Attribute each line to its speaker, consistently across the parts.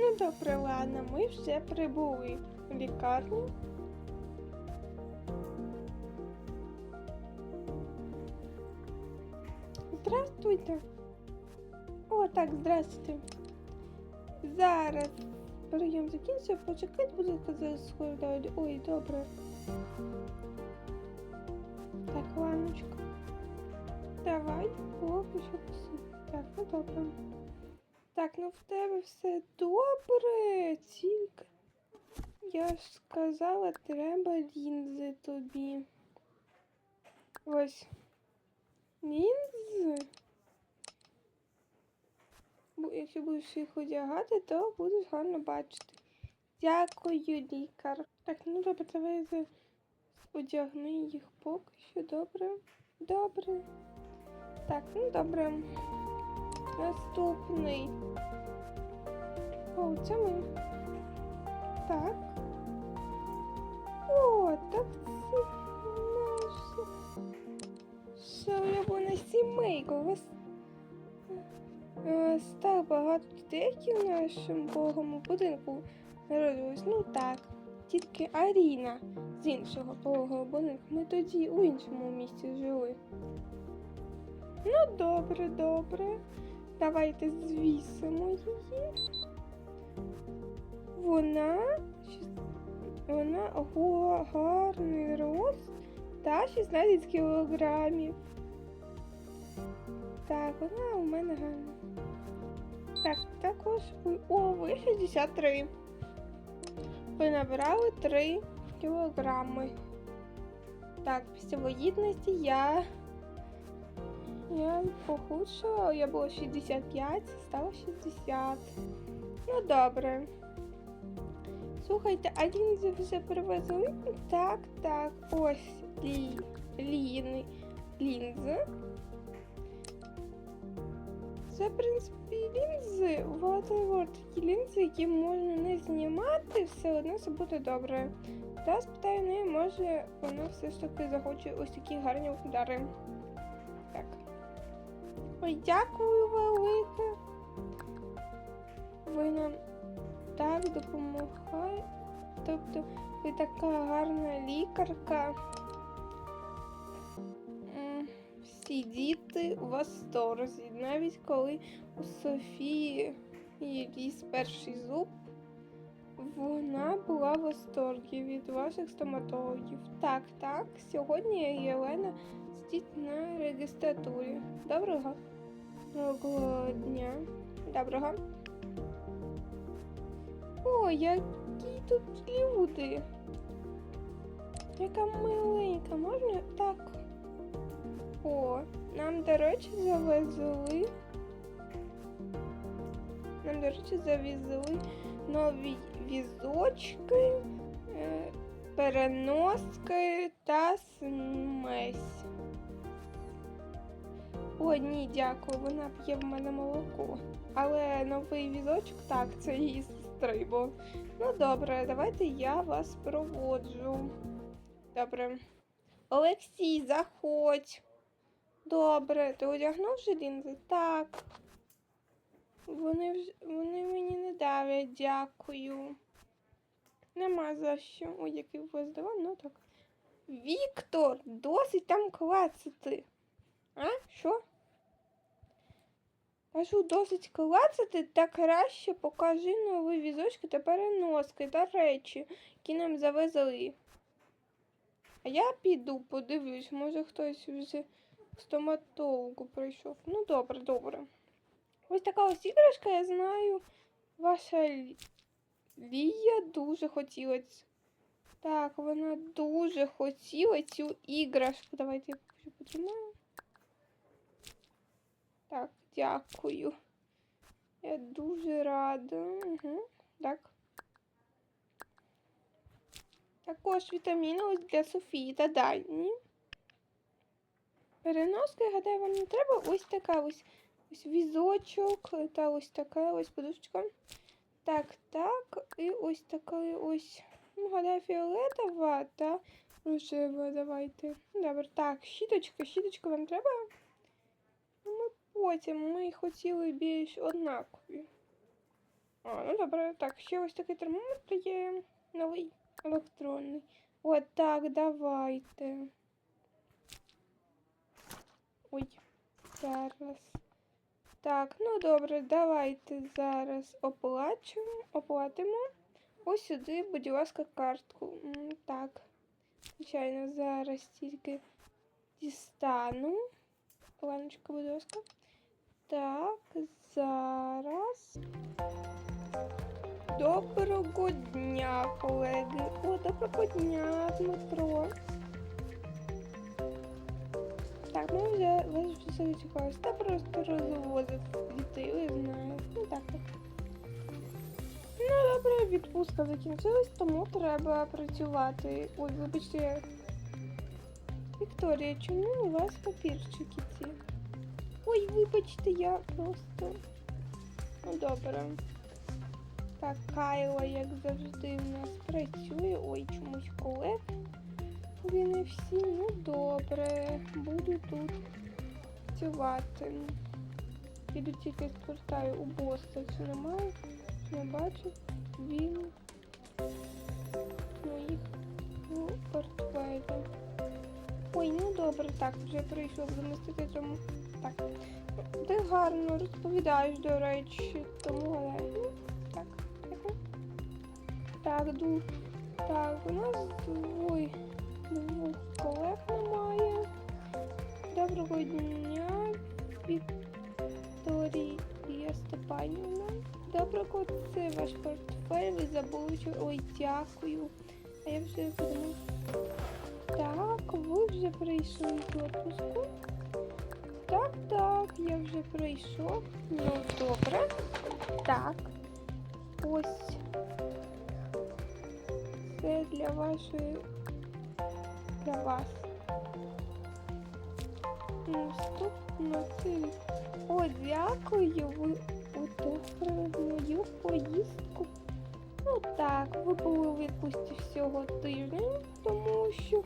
Speaker 1: Ну добре, ладно, ми вже прибули в лікарню. Здравствуйте. О, так, здравствуйте. Зараз прийом закінчився, почекайте, будь ласка, зараз складаю. Ой, добре. Так, Ланочка. Давай, поки що. Так, ну добре. Так, ну в тебе все добре, тільки. Я ж сказала, треба лінзи тобі. Ось. Лінзи. Якщо будеш їх одягати, то будеш гарно бачити. Дякую, лікар. Так, ну добре, давай одягни їх поки що, добре. Добре. Так, ну добре. Наступний. О, це ми. Так. О, так це наша. Що улюблена сімейка. У вас е, так багато дітей, в нашому богому будинку народилось. Ну так. Тільки Аріна з іншого пологового будинку. Ми тоді у іншому місці жили. Ну, добре, добре. Давайте звісимо її. Вона, вона гарний рост та 16 кілограмів. Так, вона у мене гарна. Так, також. О, ви 63. Ви набрали 3 кілограми. Так, після вагітності я. Я похудшала, я була 65, стала 60. Ну добре. Слухайте, а лінзи вже привезли? Так, так. Ось лі, ліни, лінзи. Це, в принципі, лінзи. Вот, вот такі лінзи, які можна не знімати, все одно все буде добре. Та спитаю неї, може вона все ж таки захоче ось такі гарні окуляри. Ой, дякую велике. Ви нам так допомагаєте. Тобто ви така гарна лікарка. Всі діти у восторзі. Навіть коли у Софії ліз перший зуб, вона була в восторгі від ваших стоматологів. Так, так, сьогодні Єлена сидить на реєстратурі. Доброго дня. Доброго. О, які тут люди. Яка миленька, можна так? О, нам, до речі, завезли. Нам, до речі, завезли нові візочки, е, переноски та смесь. О, ні, дякую, вона п'є в мене молоко. Але новий візочок, так, це її сестри, бо. Ну добре, давайте я вас проводжу. Добре. Олексій, заходь. Добре, ти одягнув вже лінзи? Так. Вони вони мені не давлять, дякую. Нема за що. Ой, який вас диван, ну так. Віктор, досить там клацати. А? Що? Кажу, досить клацати, та краще покажи нові візочки та переноски та речі, які нам завезли. А я піду, подивлюсь, може хтось вже к стоматологу прийшов. Ну, добре, добре. Ось така ось іграшка, я знаю. Ваша Лія дуже хотіла. Так, вона дуже хотіла цю іграшку. Давайте я потримаю. Так, дякую. Я дуже рада. Угу. Так. Також вітаміни для Софії та Дані. Переноска, гадаю, вам не треба. Ось така ось, ось візочок та ось така ось подушечка. Так, так. І ось така ось. Ну, гадаю, фіолетова та рожева. Давайте. Добре, так, щіточка, щіточка вам треба? Ну, Ми потім ми хотіли більш однакові. А, ну добре, так, ще ось такий термометр є новий електронний. От так, давайте. Ой, зараз. Так, ну добре, давайте зараз оплачуємо, оплатимо. Ось сюди, будь ласка, картку. Так. Звичайно, зараз тільки дістану. Ланочка, будь ласка. Так, зараз. Доброго дня, колеги. О, доброго дня, Дмитро. Так, ми вже вас вже. Та просто розвозив дітей, я знаю. Ну так. Ну добре, відпустка закінчилась, тому треба працювати. Ой, вибачте. Вікторія, чому у вас папірчики ці? Ой, вибачте, я просто. Ну добре. Так, Кайло, як завжди, в нас працює. Ой, чомусь колег. Ви не всі, ну добре, буду тут працювати. Піду тільки спортаю у боса, чи немає, не бачу. Він моїх у портфелі. Ой, ну добре, так, вже прийшов замістити, тому так. Ти гарно розповідаєш, до речі, тому гадаю. Ну, так. Так, ду. Так, у нас двоє двох колег немає. Доброго дня, Вікторія Степанівна. Доброго, це ваш портфель. Ви забули, що. Ой, дякую. А я вже подумала. Так, ви вже прийшли з отпуску. Так, так, я вже прийшов. Ну, добре. Так. Ось. Це для вашої. Для вас. Наступно це. О, дякую. Ви одобрили мою поїздку. Ну так, ви були у відпустці всього тиждень, тому що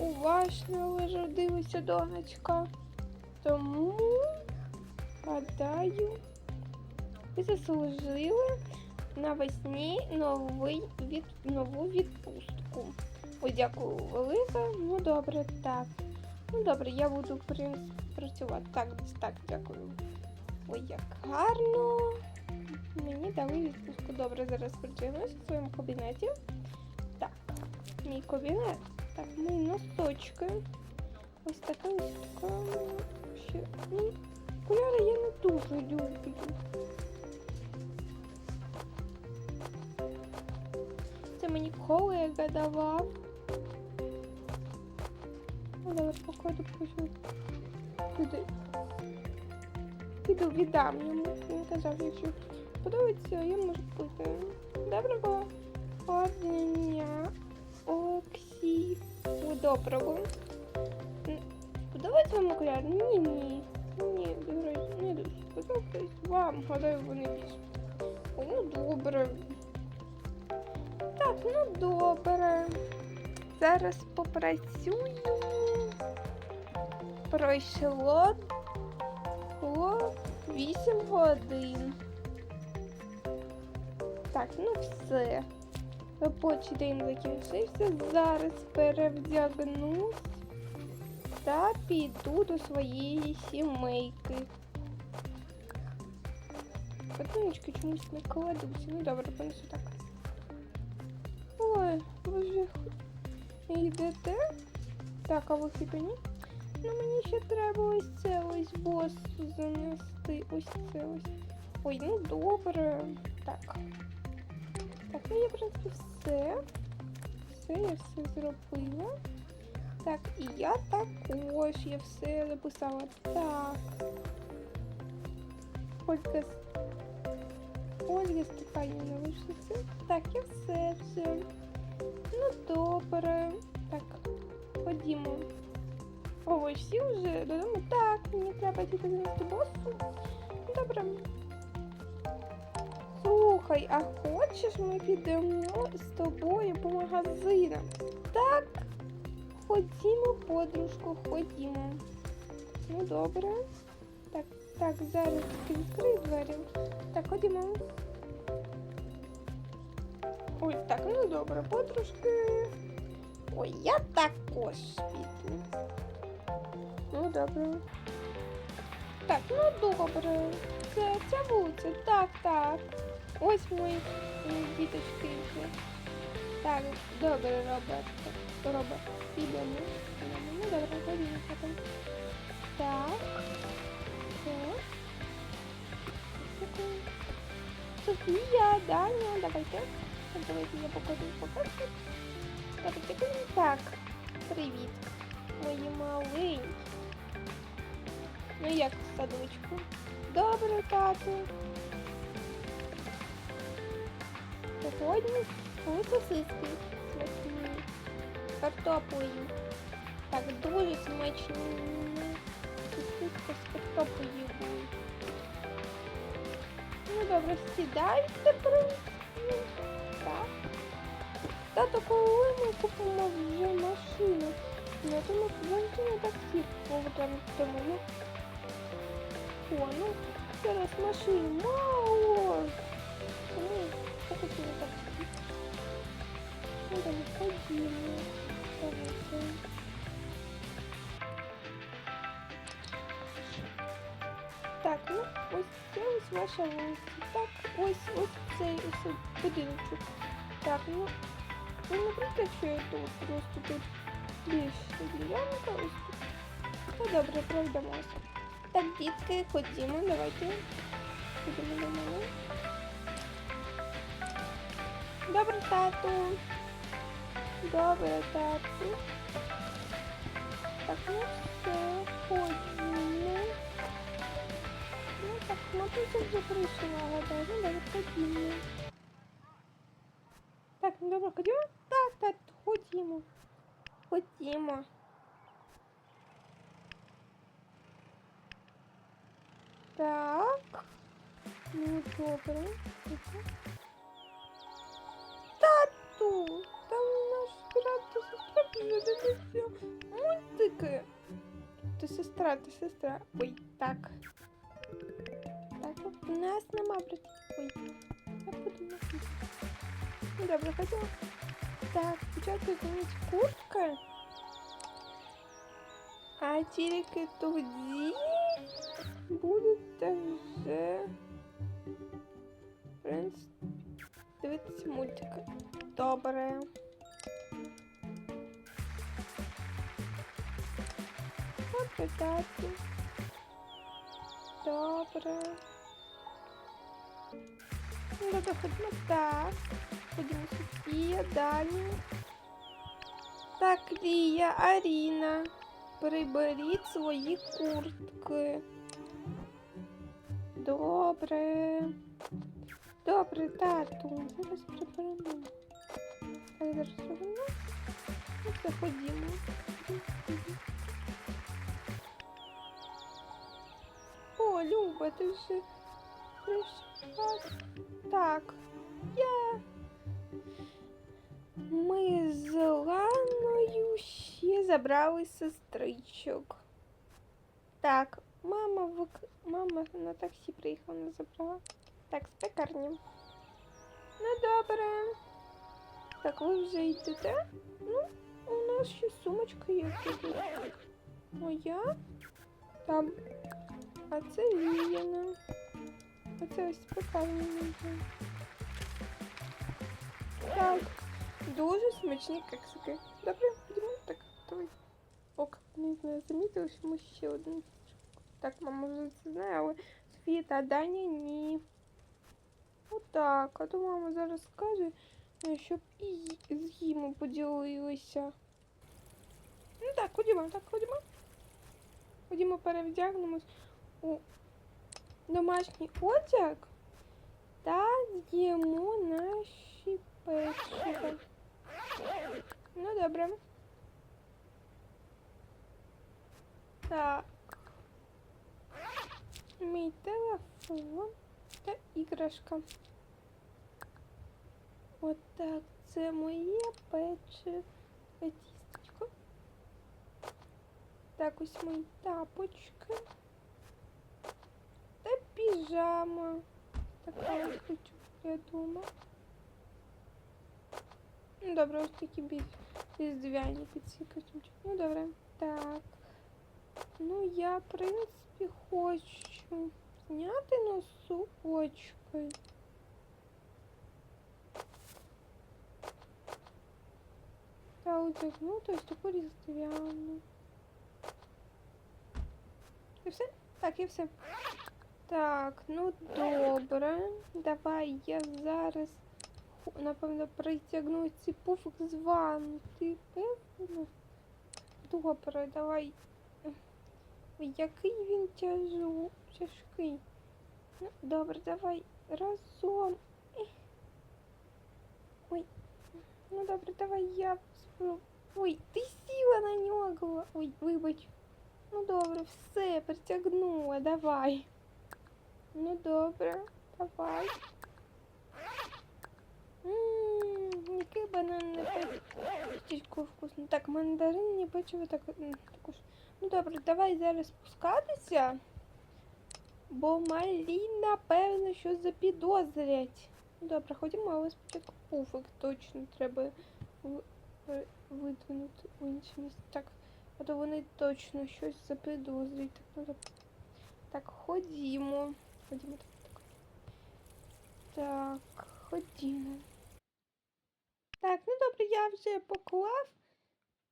Speaker 1: у вас народилася донечка. Тому, гадаю, ви заслужили навесні новий від, нову відпустку. Ой, дякую, велика. Ну добре, так. Ну добре, я буду працювати. Так, так, дякую. Ой, як гарно. Мені дали відпустку. Добре, зараз працюємося в своєму кабінеті. Так, мій кабінет. Так, мої носочки. Ось така ось така. Ще. Ну, окуляри я не дуже люблю. Це мені колега давав. Давай покладу пишу. Туди. Піду віддам йому. Він казав, якщо подобається, я можу пити. Доброго дня, Олексій. Доброго. Подобається вам окуляр? Ні, ні. Ні, до речі, не дуже. Подобається вам, гадаю, вони більше. Ой, ну добре. Так, ну добре. Зараз попрацюю. Пройшло було 8 годин. Так, ну все. Робочий день закінчився. Зараз перевдягнусь та піду до своєї сімейки. Подумочки чомусь не кладуться. Ну добре, понесу так. Ой, ви вже йдете? Так, а ви хіба ні? Ну мені ще треба ось це ось босу занести. Ось це ось. Ой, ну добре. Так. Так, ну я, в принципі, все. Все, я все зробила. Так, і я також я все записала. Так. Ольга. С- Ольга Степанівна, ви що це? Так, я все, все. Ну добре. Так, ходімо. О, ви всі вже додому? Так, мені треба тільки занести босу. Добре. Слухай, а хочеш ми підемо з тобою по магазинам? Так. Ходімо, подружко, ходімо. Ну, добре. Так, Так, зараз відкрию двері. Так, ходімо. Ой, так, ну добре, подружки. Ой, я також піду. Ну, добре. Так, ну добре. Це, це вулиця. Так, так. Ось мої м, діточки. вже. Так, добре, Роберт. Роберт, підемо. Підемо. Ну добре, ходімо потім. Так. Це. Дякую. Софія, Даня, давайте. Так, давайте я покажу покажу. Так, дякую. Так, привіт. Мої маленькі. Ну як в садочку? Добре, тату. Сьогодні були сосиски смачні. Картоплею. Так, дуже смачні. Сосиски з картоплею будуть. Ну добре, сідайте, принципі. Так. Тато, коли ми купимо вже машину? Ну, тому на таксі повернемо. Ну, о, ну, зараз машин мало. Тому покупили таксі. Ну, там ходимо. Давайте. Так, ну, ось це ось ваша вулиця. Так, ось, ось цей ось будиночок. Так, ну, не проти, що я тут просто тут більше ділянка ось тут. Ну, добре, пройдемося. Так, дітки, ходімо, давайте. Ходімо до мене. Добре, тату. Добре, тату. Так, ну все, ходімо. Ну так, матуся вже прийшла, гадаю. Ну, добре, ходімо. Так, ну добре, ходімо? Так, так, ходімо. Ходімо. Так. Ну, добре. Тихо. Тату! Там наш брат та сестра подивилися мультики. Ти сестра, ти сестра. Ой, так. Так, у нас нема братів. Ой, я подумала. Ну, добре, ходімо. Так, спочатку займіть куртка. А тільки тоді Будете вже дивитися мультики. Добре. Тату. Добре. Ну, Добре, ходімо так. Ходімо Софія, Даня. Так, Лія, Аріна. Приберіть свої куртки. Добре. Добре, тату. Зараз приберемо. Так, зараз. Ну, все, ходімо. О, Люба, ти вже прийшла. Так, я. Ми з Ланою ще забрали сестричок. Так, мама вик... мама на таксі приїхала, не забрала. Так, з пекарні. Ну добре. Так, ви вже йдете? Ну, у нас ще сумочка є тут. Моя? Там. А це Ліяна. А це ось з пекарні. йде. Так. Дуже смачні кексики. Добре, ходімо. Так, давай. Ок, не знаю, замітили, що ми ще один. Так, мама вже це знає, але Софія та Даня ні. Отак, а то мама зараз скаже, е, щоб і з їм поділилися. Ну так, ходімо, так, ходімо. Ходімо, перевдягнемось у домашній одяг та з'їмо наші печиво. Ну, добре. Так. Мій телефон та іграшка. Отак, це моє печиво. Тістечко. Так, ось мої тапочки. піжама. Така ось хочу, я думаю. Ну, добре, ось такі більш різдвяні підсікачі. Ну, добре. Так. Ну, я, в принципі, хочу зняти носочки. Та одягнути ось таку різдвяну. І все? Так, і все. Так, ну добре. Давай я зараз напевно притягну ці пуфик з ванни. Ти певна? Добре, давай. Ой, який він тяжу, тяжкий. Ну, добре, давай разом. Ех. Ой. Ну добре, давай я спробую. Ой, ти сіла на нього. Ой, вибач. Ну добре, все, притягнула, давай. Ну добре, давай. Ммм, який бананне печиво вкусно. Так, мандаринні печиво так, м, також. Ну добре, давай зараз спускатися. Бо малі, напевно, що запідозрять. Ну добре, ходімо, але спочатку пуфик точно треба ви- видвинути в інше місце. Так, а то вони точно щось запідозрюють. Так, ну, добре. так ходімо. Ходімо так, так. Так, ходімо. Так, ну добре, я вже поклав.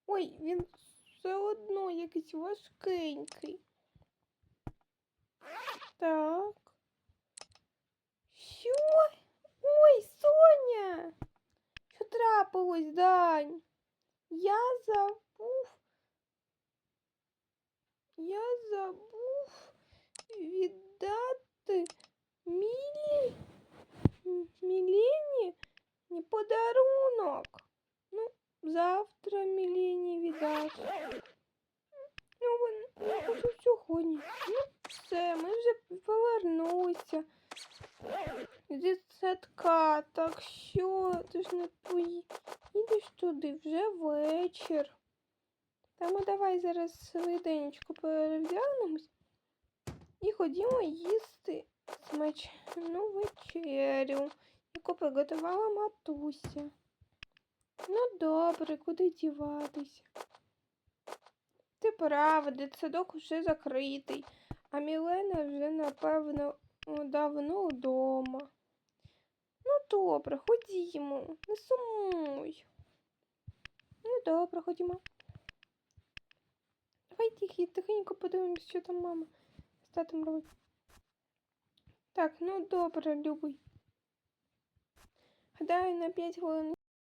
Speaker 1: Ой, він все одно якийсь важкенький. Так. Що? Ой, Соня! Що трапилось, Дань? Я забув. Я забув віддати Мілі. М, Мілені не подарунок. Ну, завтра Мілені віддасть. Ну, вон- я хочу сьогодні. Ну, все, ми вже повернулися зі так що ти ж не поїдеш туди вже вечір. Тому давай зараз швиденько перевдягнемось і ходімо їсти смачну вечерю, яку приготувала матуся. Ну добре, куди діватися? Ти права, дитсадок вже закритий, а Мілена вже, напевно, давно вдома. Ну добре, ходімо, не сумуй. Ну добре, ходімо. Давай тихі, тихенько подивимось, що там мама з татом робить. Так, ну добре, любий. Гадаю, на 5 хвилин